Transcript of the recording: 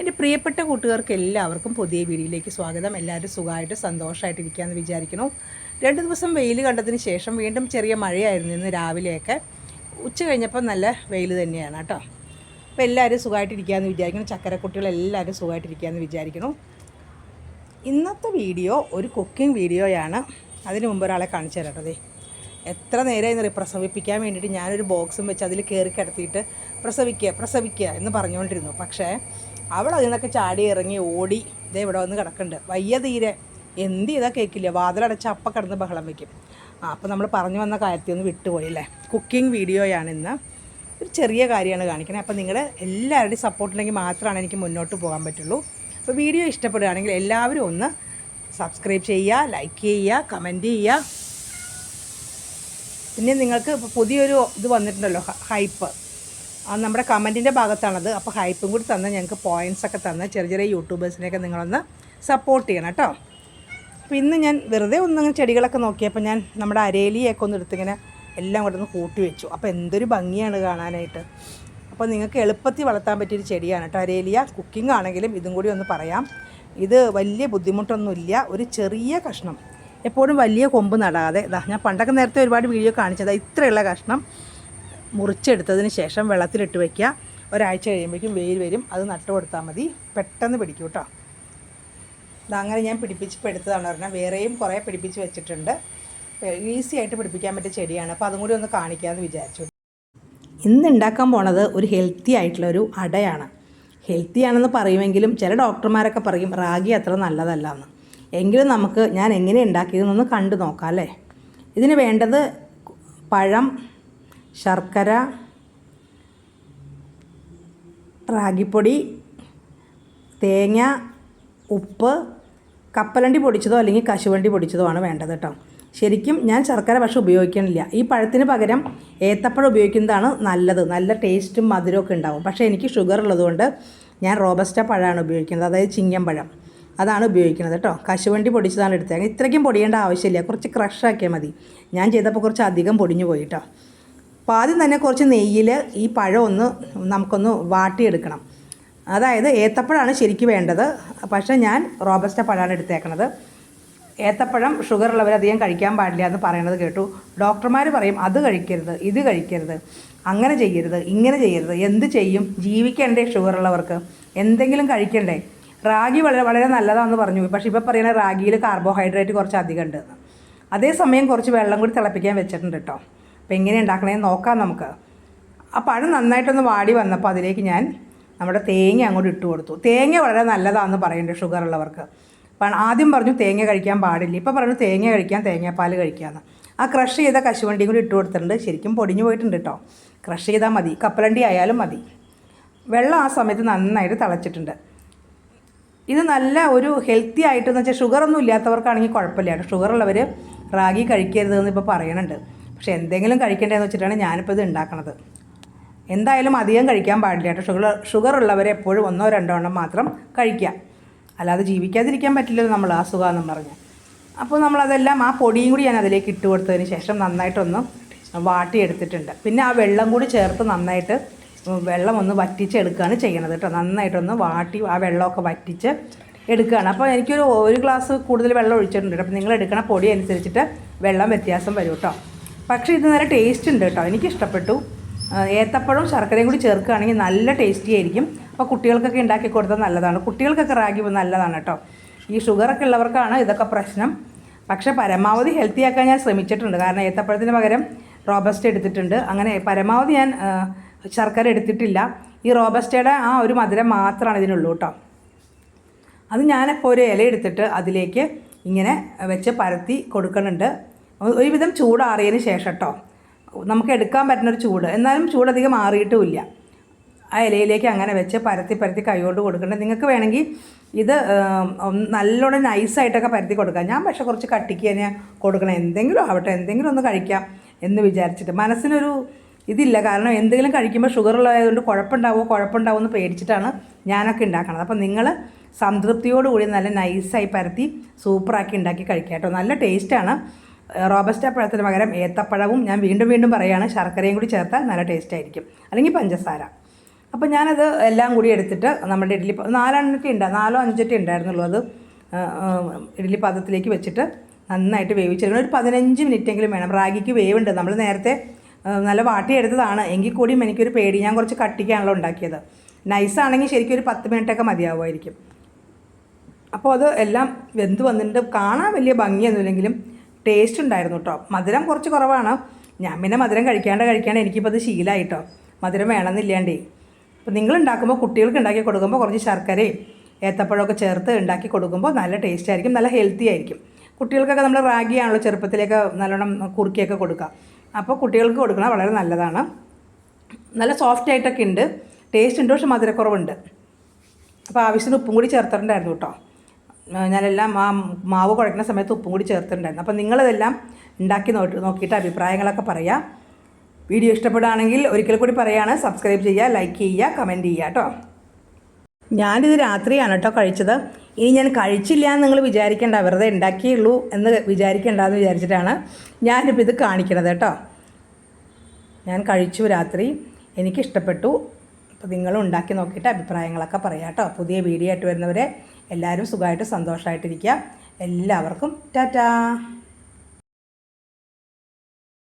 എന്റെ പ്രിയപ്പെട്ട കൂട്ടുകാർക്ക് എല്ലാവർക്കും പുതിയ വീഡിയോയിലേക്ക് സ്വാഗതം. എല്ലാവരും സുഖമായിട്ട് സന്തോഷമായിട്ട് ഇരിക്കുകയെന്ന് വിചാരിക്കുന്നു. രണ്ട് ദിവസം വെയിൽ കണ്ടതിന് ശേഷം വീണ്ടും ചെറിയ മഴയായിരുന്നു ഇന്ന് രാവിലെയൊക്കെ. ഉച്ച കഴിഞ്ഞപ്പോൾ നല്ല വെയിൽ തന്നെയാണ് കേട്ടോ. അപ്പോൾ എല്ലാവരും ചക്കരക്കുട്ടികൾ എല്ലാവരും സുഖമായിട്ടിരിക്കാമെന്ന് വിചാരിക്കുന്നു. ഇന്നത്തെ വീഡിയോ ഒരു കുക്കിംഗ് വീഡിയോയാണ്. അതിന് മുമ്പ് ഒരാളെ കാണിച്ചു തരാം ദേ. എത്ര നേരമായി പ്രസവിപ്പിക്കാൻ വേണ്ടിയിട്ട് ഞാനൊരു ബോക്സും വെച്ച് അതിൽ കയറി കിടത്തിയിട്ട് പ്രസവിക്കുക പ്രസവിക്കുക എന്ന് പറഞ്ഞുകൊണ്ടിരുന്നു. പക്ഷേ അവൾ അതിൽ നിന്നൊക്കെ ചാടി ഇറങ്ങി ഓടി ഇതേ ഇവിടെ വന്ന് കിടക്കുന്നുണ്ട്. വയ്യ തീരെ. എന്ത് ചെയ്താൽ കേൾക്കില്ല വാതിലടച്ച് അപ്പം കിടന്ന് ബഹളം വയ്ക്കും ആ അപ്പോൾ നമ്മൾ പറഞ്ഞു വന്ന കാര്യത്തിൽ ഒന്ന് വിട്ടുപോയി അല്ലേ? കുക്കിംഗ് വീഡിയോയാണ് ഇന്ന്. ഒരു ചെറിയ കാര്യമാണ് കാണിക്കുന്നത് അപ്പോൾ നിങ്ങളുടെ എല്ലാവരുടെയും സപ്പോർട്ട് ഉണ്ടെങ്കിൽ മാത്രമാണ് എനിക്ക് മുന്നോട്ട് പോകാൻ പറ്റുള്ളൂ. അപ്പോൾ വീഡിയോ ഇഷ്ടപ്പെടുകയാണെങ്കിൽ എല്ലാവരും ഒന്ന് സബ്സ്ക്രൈബ് ചെയ്യുക ലൈക്ക് ചെയ്യുക കമന്റ് ചെയ്യുക. പിന്നെ നിങ്ങൾക്ക് പുതിയൊരു ഇത് വന്നിട്ടുണ്ടല്ലോ ഹൈപ്പ്. നമ്മുടെ കമന്റിന്റെ ഭാഗത്താണത്. അപ്പോൾ ഹൈപ്പും കൂടി തന്ന് ഞങ്ങൾക്ക് പോയിൻസ് ഒക്കെ തന്ന് ചെറിയ ചെറിയ യൂട്യൂബേഴ്സിനെയൊക്കെ നിങ്ങളൊന്ന് സപ്പോർട്ട് ചെയ്യണം കേട്ടോ. അപ്പോൾ ഇന്ന് ഞാൻ വെറുതെ ഒന്നിങ്ങനെ ചെടികളൊക്കെ നോക്കിയപ്പോൾ ഞാൻ നമ്മുടെ അരേലിയൊക്കെ ഒന്ന് എടുത്തിങ്ങനെ എല്ലാം കൂടെ ഒന്ന് കൂട്ടി വെച്ചു. അപ്പോൾ എന്തൊരു ഭംഗിയാണ് കാണാനായിട്ട്. അപ്പോൾ നിങ്ങൾക്ക് എളുപ്പത്തിൽ വളർത്താൻ പറ്റിയൊരു ചെടിയാണ് കേട്ടോ അരേലിയ. കുക്കിംഗ് ആണെങ്കിലും ഇതും കൂടി ഒന്ന് പറയാം. ഇത് വലിയ ബുദ്ധിമുട്ടൊന്നുമില്ല. ഒരു ചെറിയ കഷ്ണം. എപ്പോഴും വലിയ കൊമ്പ് നടാതെ. ഇതാ ഞാൻ പണ്ടൊക്കെ നേരത്തെ ഒരുപാട് വീഡിയോ കാണിച്ചതാണ് ഇത്രയുള്ള കഷ്ണം. മുറിച്ചെടുത്തതിന് ശേഷം വെള്ളത്തിലിട്ട് വയ്ക്കുക ഒരാഴ്ച കഴിയുമ്പോഴേക്കും വെയിൽ വരും. അത് നട്ടു കൊടുത്താൽ മതി. പെട്ടെന്ന് പിടിക്കും കേട്ടോ അങ്ങനെ ഞാൻ പിടിപ്പിച്ച് എടുത്തതാണ് പറഞ്ഞാൽ വേറെയും കുറേ പിടിപ്പിച്ച് വെച്ചിട്ടുണ്ട്. ഈസി ആയിട്ട് പിടിപ്പിക്കാൻ പറ്റിയ ചെടിയാണ്. അപ്പോൾ അതും കൂടി ഒന്ന് കാണിക്കാമെന്ന് വിചാരിച്ചു. ഇന്ന് ഉണ്ടാക്കാൻ പോണത് ഒരു ഹെൽത്തി ആയിട്ടുള്ള ഒരു അടയാണ്. ഹെൽത്തി ആണെന്ന് പറയുമെങ്കിലും ചില ഡോക്ടർമാരൊക്കെ പറയും റാഗി അത്ര നല്ലതല്ല എന്ന്. എങ്കിലും നമുക്ക് ഞാൻ എങ്ങനെ ഉണ്ടാക്കിയതെന്നൊന്ന് കണ്ടു നോക്കാം അല്ലേ? ഇതിന് വേണ്ടത് പഴം ശർക്കര റാഗിപ്പൊടി തേങ്ങ ഉപ്പ് കപ്പലണ്ടി പൊടിച്ചതോ അല്ലെങ്കിൽ കശുവണ്ടി പൊടിച്ചതോ ആണ് വേണ്ടത് കേട്ടോ. ശരിക്കും ഞാൻ ശർക്കര പക്ഷെ ഉപയോഗിക്കണില്ല. ഈ പഴത്തിന് പകരം ഏത്തപ്പഴം ഉപയോഗിക്കുന്നതാണ് നല്ലത്. നല്ല ടേസ്റ്റും മധുരമൊക്കെ ഉണ്ടാവും. പക്ഷേ എനിക്ക് ഷുഗർ ഉള്ളതുകൊണ്ട് ഞാൻ റോബസ്റ്റ പഴമാണ് ഉപയോഗിക്കുന്നത്. അതായത് ചിങ്ങമ്പഴം അതാണ് ഉപയോഗിക്കുന്നത് കേട്ടോ. കശുവണ്ടി പൊടിച്ചതാണ് എടുത്തത്. ഇത്രയ്ക്കും പൊടിയേണ്ട ആവശ്യമില്ല. കുറച്ച് ക്രഷാക്കിയാൽ മതി. ഞാൻ ചെയ്തപ്പോൾ കുറച്ച് അധികം പൊടിഞ്ഞു പോയി കേട്ടോ. അപ്പോൾ ആദ്യം തന്നെ കുറച്ച് നെയ്യിൽ ഈ പഴം ഒന്ന് നമുക്കൊന്ന് വാട്ടിയെടുക്കണം. അതായത് ഏത്തപ്പഴമാണ് ശരിക്കും വേണ്ടത്. പക്ഷേ ഞാൻ റോബസ്റ്റ പഴമാണ് എടുത്തേക്കണത്. ഏത്തപ്പഴം ഷുഗർ ഉള്ളവർ കഴിക്കാൻ പാടില്ല എന്ന് പറയണത് കേട്ടു. ഡോക്ടർമാർ പറയും അത് കഴിക്കരുത് ഇത് കഴിക്കരുത് അങ്ങനെ ചെയ്യരുത് ഇങ്ങനെ ചെയ്യരുത് എന്ത് ചെയ്യും? ജീവിക്കണ്ടേ ഷുഗർ ഉള്ളവർക്ക്? എന്തെങ്കിലും കഴിക്കണ്ടേ? റാഗി വളരെ വളരെ നല്ലതാണെന്ന് പറഞ്ഞു. പക്ഷേ ഇപ്പോൾ പറയുന്ന റാഗിയിൽ കാർബോഹൈഡ്രേറ്റ് കുറച്ച് അധികം ഉണ്ട് അതേസമയം കുറച്ച് വെള്ളം കൂടി തിളപ്പിക്കാൻ വെച്ചിട്ടുണ്ട് കേട്ടോ അപ്പോൾ എങ്ങനെ ഉണ്ടാക്കണമെന്ന് നോക്കാം നമുക്ക്. ആ പഴം നന്നായിട്ടൊന്ന് വാടി വന്നപ്പോൾ അതിലേക്ക് ഞാൻ നമ്മുടെ തേങ്ങ അങ്ങോട്ട് ഇട്ട് കൊടുത്തു. തേങ്ങ വളരെ നല്ലതാണെന്ന് പറയുന്നുണ്ട് ഷുഗർ ഉള്ളവർക്ക്. അപ്പം ആദ്യം പറഞ്ഞു തേങ്ങ കഴിക്കാൻ പാടില്ല. ഇപ്പോൾ പറഞ്ഞു തേങ്ങ കഴിക്കാൻ തേങ്ങാപ്പാൽ കഴിക്കാമെന്ന് ആ ക്രഷ് ചെയ്ത കശുവണ്ടിയും കൂടി ഇട്ട് കൊടുത്തിട്ടുണ്ട്. ശരിക്കും പൊടിഞ്ഞു പോയിട്ടുണ്ട് കേട്ടോ ക്രഷ് ചെയ്താൽ മതി. കപ്പലണ്ടി ആയാലും മതി. വെള്ളം ആ സമയത്ത് നന്നായിട്ട് തിളച്ചിട്ടുണ്ട്. ഇത് നല്ല ഒരു ഹെൽത്തി ആയിട്ടെന്ന് വെച്ചാൽ ഷുഗറൊന്നും ഇല്ലാത്തവർക്കാണെങ്കിൽ കുഴപ്പമില്ല. ഷുഗർ ഉള്ളവർ റാഗി കഴിക്കരുതെന്ന് ഇപ്പോൾ പറയുന്നുണ്ട് പക്ഷേ എന്തെങ്കിലും കഴിക്കേണ്ടതെന്ന് വെച്ചിട്ടാണ് ഞാനിപ്പോൾ ഇത് ഉണ്ടാക്കണത്. എന്തായാലും അധികം കഴിക്കാൻ പാടില്ല കേട്ടോ. ഷുഗർ ഷുഗർ ഉള്ളവരെ എപ്പോഴും ഒന്നോ രണ്ടോ എണ്ണം മാത്രം കഴിക്കുക. അല്ലാതെ ജീവിക്കാതിരിക്കാൻ പറ്റില്ലല്ലോ നമ്മൾ ആ എന്ന് പറഞ്ഞ്. അപ്പോൾ നമ്മളതെല്ലാം ആ പൊടിയും കൂടി ഞാൻ അതിലേക്ക് ഇട്ട് കൊടുത്തതിന് ശേഷം നന്നായിട്ടൊന്ന് വാട്ടിയെടുത്തിട്ടുണ്ട് പിന്നെ ആ വെള്ളം കൂടി ചേർത്ത് നന്നായിട്ട് വെള്ളം ഒന്ന് വറ്റിച്ചെടുക്കുകയാണ് ചെയ്യണത് കേട്ടോ. നന്നായിട്ടൊന്ന് വാട്ടി ആ വെള്ളമൊക്കെ വറ്റിച്ച് എടുക്കുകയാണ്. അപ്പോൾ എനിക്കൊരു ഒരു ഗ്ലാസ് കൂടുതൽ വെള്ളം ഒഴിച്ചിട്ടുണ്ട് അപ്പോൾ നിങ്ങൾ എടുക്കണ പൊടി അനുസരിച്ചിട്ട് വെള്ളം വ്യത്യാസം വരും കേട്ടോ. പക്ഷേ ഇത് നല്ല ടേസ്റ്റ് ഉണ്ട് കേട്ടോ. എനിക്ക് ഇഷ്ടപ്പെട്ടു ആ, ഏത്തപ്പഴവും ശർക്കരയും കൂടി ചേർക്കുകയാണെങ്കിൽ നല്ല ടേസ്റ്റി ആയിരിക്കും. അപ്പോൾ കുട്ടികൾക്കൊക്കെ ഉണ്ടാക്കി കൊടുത്താൽ നല്ലതാണ്. കുട്ടികൾക്കൊക്കെ റാഗി നല്ലതാണ് കേട്ടോ. ഈ ഷുഗറൊക്കെ ഉള്ളവർക്കാണ് ഇതൊക്കെ പ്രശ്നം. പക്ഷേ പരമാവധി ഹെൽത്തി ആക്കാൻ ഞാൻ ശ്രമിച്ചിട്ടുണ്ട്. കാരണം ഏത്തപ്പഴത്തിന് പകരം റോബസ്റ്റ് എടുത്തിട്ടുണ്ട്. അങ്ങനെ പരമാവധി ഞാൻ ശർക്കര എടുത്തിട്ടില്ല. ഈ റോബസ്റ്റയുടെ ആ ഒരു മധുരം മാത്രമാണ് ഇതിനുള്ളൂ കേട്ടോ. അത് ഞാനിപ്പോൾ ഒരു ഇല എടുത്തിട്ട് അതിലേക്ക് ഇങ്ങനെ വെച്ച് പരത്തി കൊടുക്കുന്നുണ്ട്. ഒരുവിധം ചൂടാറിയതിന് ശേഷം കേട്ടോ നമുക്ക് എടുക്കാൻ പറ്റുന്ന ഒരു ചൂട്. എന്നാലും ചൂടധികം മാറിയിട്ടുമില്ല. ആ ഇലയിലേക്ക് അങ്ങനെ വെച്ച് പരത്തി പരത്തി കൈകൊണ്ട് കൊടുക്കേണ്ടത് നിങ്ങൾക്ക് വേണമെങ്കിൽ ഇത് നല്ലോണം നൈസായിട്ടൊക്കെ പരത്തി കൊടുക്കാം. ഞാൻ പക്ഷെ കുറച്ച് കട്ടിക്ക് തന്നെ കൊടുക്കണം. എന്തെങ്കിലും ആവട്ടെ എന്തെങ്കിലും ഒന്ന് കഴിക്കാം എന്ന് വിചാരിച്ചിട്ട്. മനസ്സിനൊരു ഇതില്ല. കാരണം എന്തെങ്കിലും കഴിക്കുമ്പോൾ ഷുഗർ ഉള്ളതായതുകൊണ്ട് കുഴപ്പമുണ്ടാവുമോ കുഴപ്പമുണ്ടാവുമോ എന്ന് പേടിച്ചിട്ടാണ് ഞാനൊക്കെ ഉണ്ടാക്കണത്. അപ്പോൾ നിങ്ങൾ സംതൃപ്തിയോടുകൂടി നല്ല നൈസായി പരത്തി സൂപ്പറാക്കി ഉണ്ടാക്കി കഴിക്കാം കേട്ടോ നല്ല ടേസ്റ്റാണ്. റോബസ്റ്റ പഴത്തിന് പകരം ഏത്തപ്പഴവും ഞാൻ വീണ്ടും വീണ്ടും പറയുകയാണ് ശർക്കരയും കൂടി ചേർത്താൽ നല്ല ടേസ്റ്റ് ആയിരിക്കും. അല്ലെങ്കിൽ പഞ്ചസാര. അപ്പോൾ ഞാനത് എല്ലാം കൂടി എടുത്തിട്ട് നമ്മുടെ ഇഡ്ഡലി നാലെണ്ണത്തി ഉണ്ട് നാലോ അഞ്ചെട്ടി ഉണ്ടായിരുന്നുള്ളൂ അത്. ഇഡ്ഡലി പാത്രത്തിലേക്ക് വെച്ചിട്ട് നന്നായിട്ട് വേവിച്ചെടുക്കണം. ഒരു പതിനഞ്ച് മിനിറ്റെങ്കിലും വേണം. റാഗിക്ക് വേവുണ്ട്. നമ്മൾ നേരത്തെ നല്ല വാട്ടിയെടുത്തതാണ് എങ്കിൽ കൂടിയും എനിക്കൊരു പേടി. ഞാൻ കുറച്ച് കട്ടിക്കാണല്ലോ ഉണ്ടാക്കിയത്. നൈസാണെങ്കിൽ ശരിക്കും ഒരു പത്ത് മിനിറ്റൊക്കെ മതിയാവുമായിരിക്കും. അപ്പോൾ അത് എല്ലാം വെന്ത് വന്നിട്ട് കാണാൻ വലിയ ഭംഗിയൊന്നുമില്ലെങ്കിലും ടേസ്റ്റ് ഉണ്ടായിരുന്നു കേട്ടോ മധുരം കുറച്ച് കുറവാണ്. ഞാൻ പിന്നെ മധുരം കഴിക്കാണ്ട് കഴിക്കാണ്ട് എനിക്കിപ്പോൾ അത് ശീലമായി കേട്ടോ മധുരം വേണമെന്നില്ലാണ്ടേ. അപ്പോൾ നിങ്ങൾ ഉണ്ടാക്കുമ്പോൾ കുട്ടികൾക്ക് ഉണ്ടാക്കി കൊടുക്കുമ്പോൾ കുറച്ച് ശർക്കരയും ഏത്തപ്പഴമൊക്കെ ചേർത്ത് ഉണ്ടാക്കി കൊടുക്കുമ്പോൾ നല്ല ടേസ്റ്റ് ആയിരിക്കും നല്ല ഹെൽത്തി ആയിരിക്കും. കുട്ടികൾക്കൊക്കെ നമ്മൾ റാഗിയാണല്ലോ ചെറുപ്പത്തിലേക്ക് നല്ലോണം കുറുക്കിയൊക്കെ കൊടുക്കുക അപ്പോൾ കുട്ടികൾക്ക് കൊടുക്കുന്നത് വളരെ നല്ലതാണ്. നല്ല സോഫ്റ്റ് ആയിട്ടൊക്കെ ഉണ്ട്. ടേസ്റ്റ് ഉണ്ട് പക്ഷെ മധുരക്കുറവുണ്ട്. അപ്പോൾ ആവശ്യത്തിന് ഉപ്പും കൂടി ചേർത്തിട്ടുണ്ടായിരുന്നു കേട്ടോ ഞാനെല്ലാം ആ മാവ് കുഴക്കുന്ന സമയത്ത് ഉപ്പും കൂടി ചേർത്തിട്ടുണ്ടായിരുന്നു. അപ്പോൾ നിങ്ങളിതെല്ലാം ഉണ്ടാക്കി നോക്കി നോക്കിയിട്ട് അഭിപ്രായങ്ങളൊക്കെ പറയാം. വീഡിയോ ഇഷ്ടപ്പെടുകയാണെങ്കിൽ ഒരിക്കൽ കൂടി പറയുകയാണ് സബ്സ്ക്രൈബ് ചെയ്യുക ലൈക്ക് ചെയ്യുക കമന്റ് ചെയ്യുക കേട്ടോ. ഞാനിത് രാത്രിയാണ് കേട്ടോ കഴിച്ചത്. ഇനി ഞാൻ കഴിച്ചില്ല എന്ന് നിങ്ങൾ വിചാരിക്കേണ്ട. വെറുതെ ഉണ്ടാക്കിയുള്ളൂ എന്ന് വിചാരിക്കേണ്ട എന്ന് വിചാരിച്ചിട്ടാണ് ഞാനിപ്പോൾ ഇത് കാണിക്കണത് കേട്ടോ. ഞാൻ കഴിച്ചു രാത്രി. എനിക്കിഷ്ടപ്പെട്ടു. അപ്പോൾ നിങ്ങൾ ഉണ്ടാക്കി നോക്കിയിട്ട് അഭിപ്രായങ്ങളൊക്കെ പറയാം കേട്ടോ. പുതിയ വീഡിയോ ആയിട്ട് വരുന്നവരെ എല്ലാവരും സുഖമായിട്ട് സന്തോഷമായിട്ടിരിക്കുക. എല്ലാവർക്കും ടാറ്റാ.